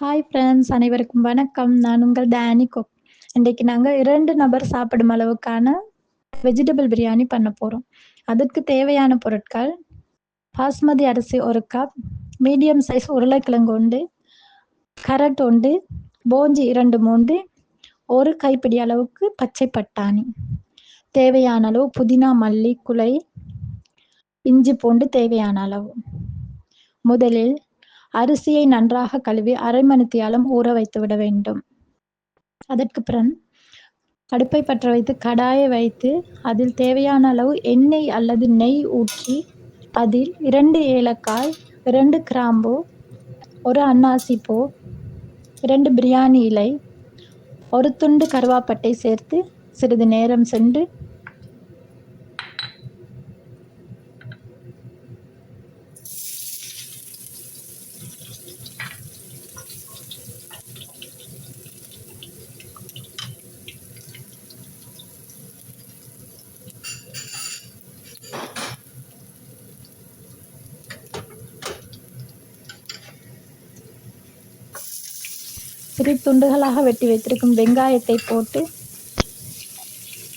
Hi friends அனைவருக்கும் வணக்கம். நான் உங்கள் டேனி குக் இன்றைக்கு நாங்கள் இரண்டு நபர் சாப்பிடும் அளவுக்கான வெஜிடபிள் பிரியாணி பண்ண போகிறோம் அதுக்கு தேவையான பொருட்கள் பாஸ்மதி அரிசி ஒரு கப் மீடியம் சைஸ் உருளைக்கிழங்கு உண்டு கரட் உண்டு போஞ்சி இரண்டு மூண்டு ஒரு கைப்பிடி அளவுக்கு பச்சை பட்டாணி. தேவையான அளவு புதினா மல்லி குலை இஞ்சி பூண்டு தேவையான அளவு. முதலில் அரிசியை நன்றாக கழுவி அரை மணித்தியாலம் ஊற வைத்து விட வேண்டும். அதற்கு பிறகு அடுப்பை பற்ற வைத்து கடாயை வைத்து அதில் தேவையான அளவு எண்ணெய் அல்லது நெய் ஊற்றி அதில் இரண்டு ஏலக்காய் இரண்டு கிராம்பு ஒரு அன்னாசி பூ இரண்டு பிரியாணி இலை ஒரு துண்டு கருவாப்பட்டை சேர்த்து சிறிது நேரம் சென்று சிறு துண்டுகளாக வெட்டி வைத்திருக்கும் வெங்காயத்தை போட்டு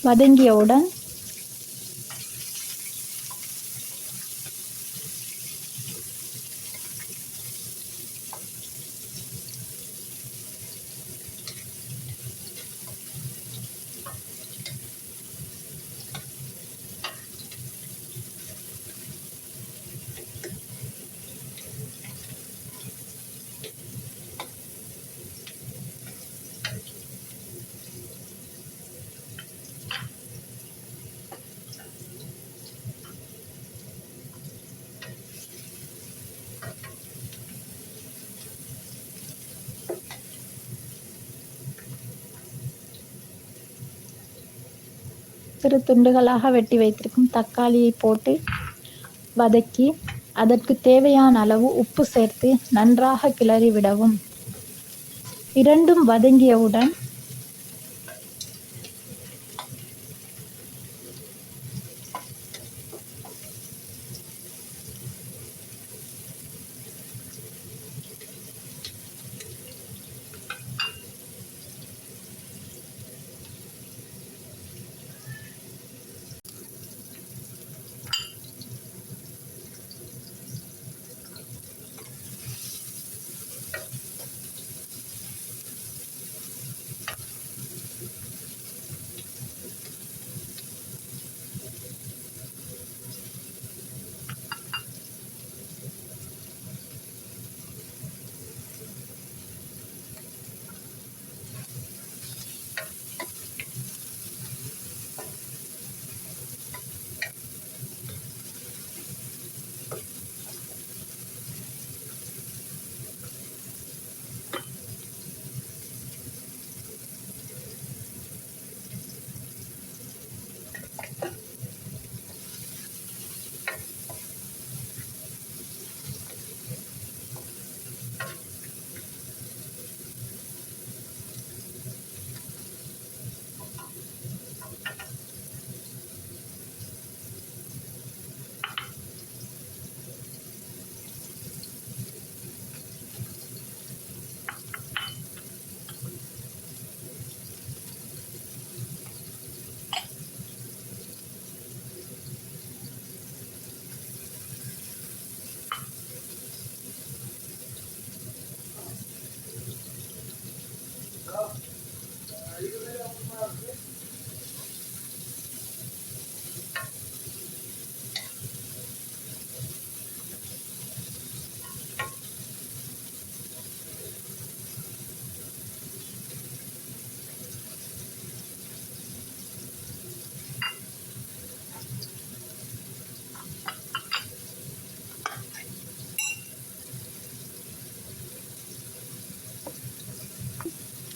வதங்கியவுடன் சிறு துண்டுகளாக வெட்டி வைத்திருக்கும் தக்காளியை போட்டு வதக்கி அதற்கு தேவையான அளவு உப்பு சேர்த்து நன்றாக கிளறி விடவும் இரண்டும் வதங்கியவுடன்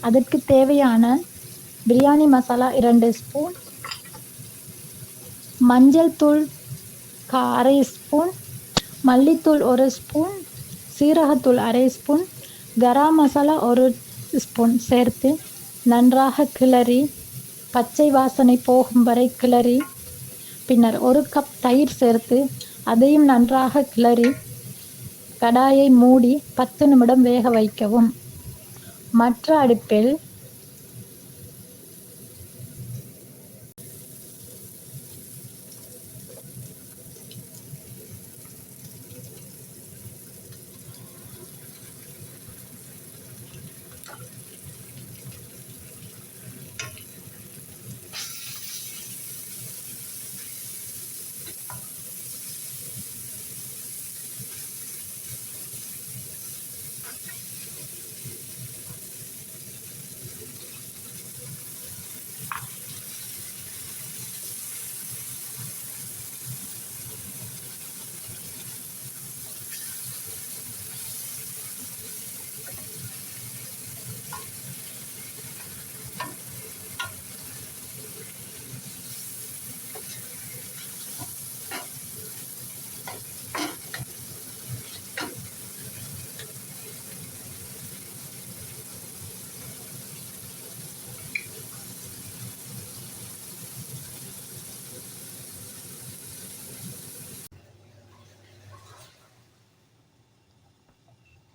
அதற்கு தேவையான பிரியாணி மசாலா இரண்டு ஸ்பூன் மஞ்சள் தூள் கா அரை ஸ்பூன் மல்லித்தூள் ஒரு ஸ்பூன் சீரகத்தூள் அரை ஸ்பூன் கரம் மசாலா ஒரு ஸ்பூன் சேர்த்து நன்றாக கிளறி பச்சை வாசனை போகும் வரை கிளறி பின்னர் ஒரு கப் தயிர் சேர்த்து அதையும் நன்றாக கிளறி கடாயை மூடி பத்து நிமிடம் வேக வைக்கவும். மற்ற அடுப்பில்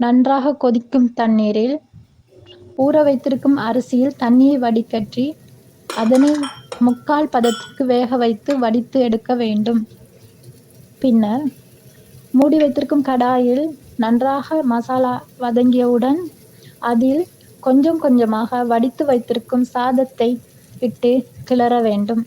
நன்றாக கொதிக்கும் தண்ணீரில் ஊற வைத்திருக்கும் அரிசியில் தண்ணியை வடிகட்டி அதனை முக்கால் பதத்திற்கு வேக வைத்து வடித்து எடுக்க வேண்டும். பின்னர் மூடி வைத்திருக்கும் கடாயில் நன்றாக மசாலா வதங்கியவுடன் அதில் கொஞ்சம் கொஞ்சமாக வடித்து வைத்திருக்கும் சாதத்தை இட்டு கிளற வேண்டும்.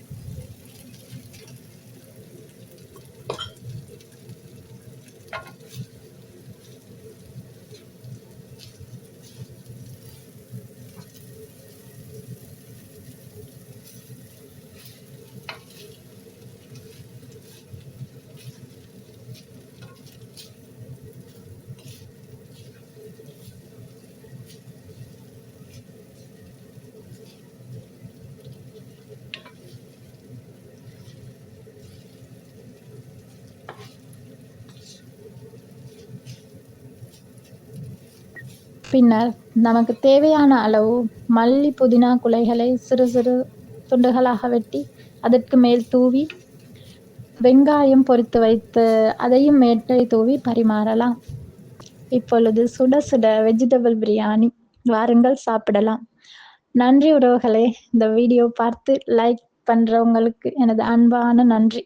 பின்னர் நமக்கு தேவையான அளவு மல்லி புதினா குலைகளை சிறு சிறு துண்டுகளாக வெட்டி அதற்கு மேல் தூவி வெங்காயம் பொறித்து வைத்து அதையும் மேட்டை தூவி பரிமாறலாம். இப்பொழுது சுட சுட வெஜிடபிள் பிரியாணி வாருங்கள் சாப்பிடலாம். நன்றி உறவுகளே இந்த வீடியோ பார்த்து லைக் பண்ணுறவங்களுக்கு எனது அன்பான நன்றி.